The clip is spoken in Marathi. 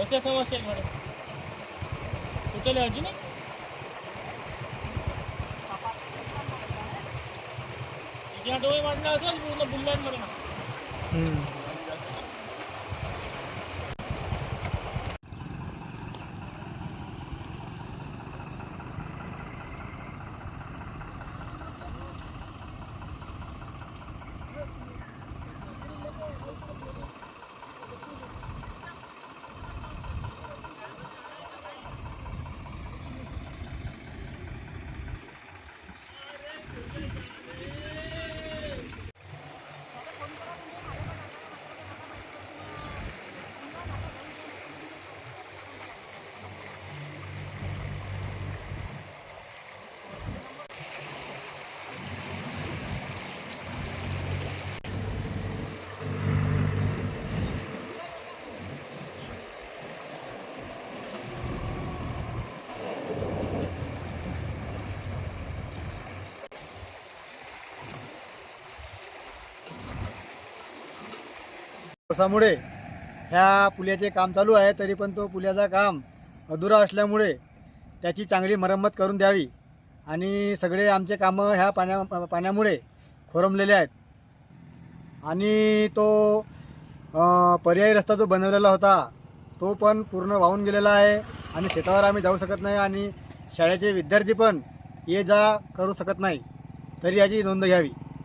अशा समस्या आहेत मॅडम. उचल अर्जी नाही डोळे वाढला असेल पूर्ण बुलढाणमध्ये पावसामुळे ह्या पुलाचे काम चालू आहे तरी पण तो पुलाचा काम अधुरा असल्यामुळे त्याची चांगली मरम्मत करून द्यावी. आणि सगळे आमचे कामं ह्या पाण्या पाण्यामुळे खोरमलेले आहेत. आणि तो पर्यायी रस्ता जो बनवलेला होता तो पण पूर्ण वाहून गेलेला आहे आणि शेतावर आम्ही जाऊ शकत नाही आणि शाळेचे विद्यार्थी पण ये जा करू शकत नाही तरी याची नोंद घ्यावी.